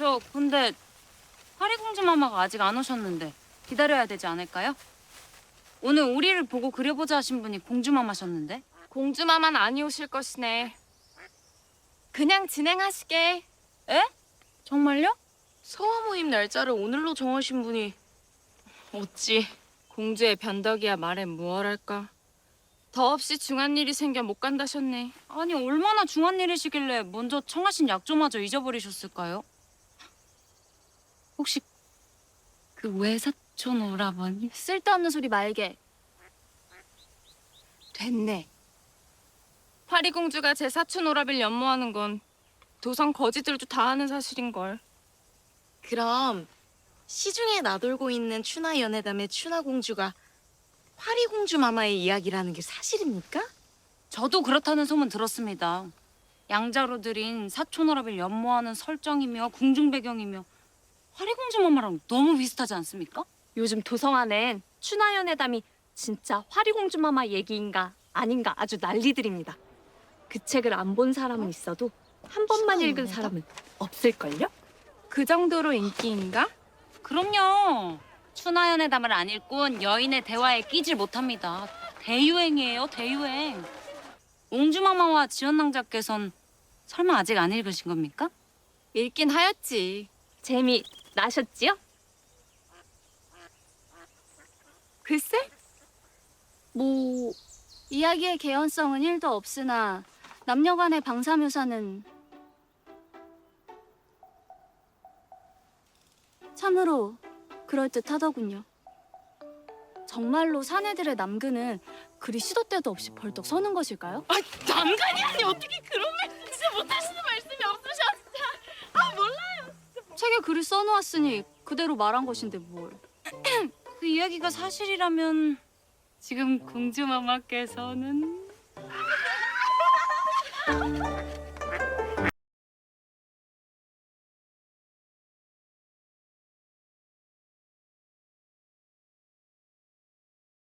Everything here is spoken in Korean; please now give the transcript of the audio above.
저 근데 파리공주 마마가 아직 안 오셨는데 기다려야 되지 않을까요? 오늘 우리를 보고 그려보자 하신 분이 공주 마마셨는데 공주마만 아니 오실 것이네. 그냥 진행하시게. 에? 정말요? 서화 모임 날짜를 오늘로 정하신 분이 어찌 공주의 변덕이야 말해 무얼할까. 더없이 중한 일이 생겨 못 간다셨네. 아니 얼마나 중한 일이시길래 먼저 청하신 약조마저 잊어버리셨을까요? 혹시 그 외사촌 오라버니? 쓸데없는 소리 말게. 됐네. 파리공주가 제 사촌 오라비를 연모하는 건 도성 거지들도 다 아는 사실인걸. 그럼 시중에 나돌고 있는 추나 연애담의 추나 공주가 화리 공주 마마의 이야기라는 게 사실입니까? 저도 그렇다는 소문 들었습니다. 양자로 들인 사촌 오라비를 연모하는 설정이며 궁중 배경이며 화리공주 마마랑 너무 비슷하지 않습니까? 요즘 도성 안엔 추나연애담이 진짜 화리공주 마마 얘기인가 아닌가 아주 난리들입니다. 그 책을 안 본 사람은 있어도 한 번만 읽은? 사람은 없을걸요? 그 정도로 인기인가? 그럼요. 추나연의 담을 안 읽곤 여인의 대화에 끼질 못합니다. 대유행이에요, 대유행. 옹주마마와 지연낭자께선 설마 아직 안 읽으신 겁니까? 읽긴 하였지. 재미 나셨지요? 글쎄? 뭐 이야기의 개연성은 1도 없으나 남녀 간의 방사 묘사는 참으로 그럴듯하더군요. 정말로 사내들의 남근은 그리 시도 때도 없이 벌떡 서는 것일까요? 아, 남간이 아니 어떻게 그런 말 진짜 못하시는 말씀이 없으셨어. 책에 글을 써놓았으니 그대로 말한 것인데 뭘. 그 이야기가 사실이라면 지금 공주마마께서는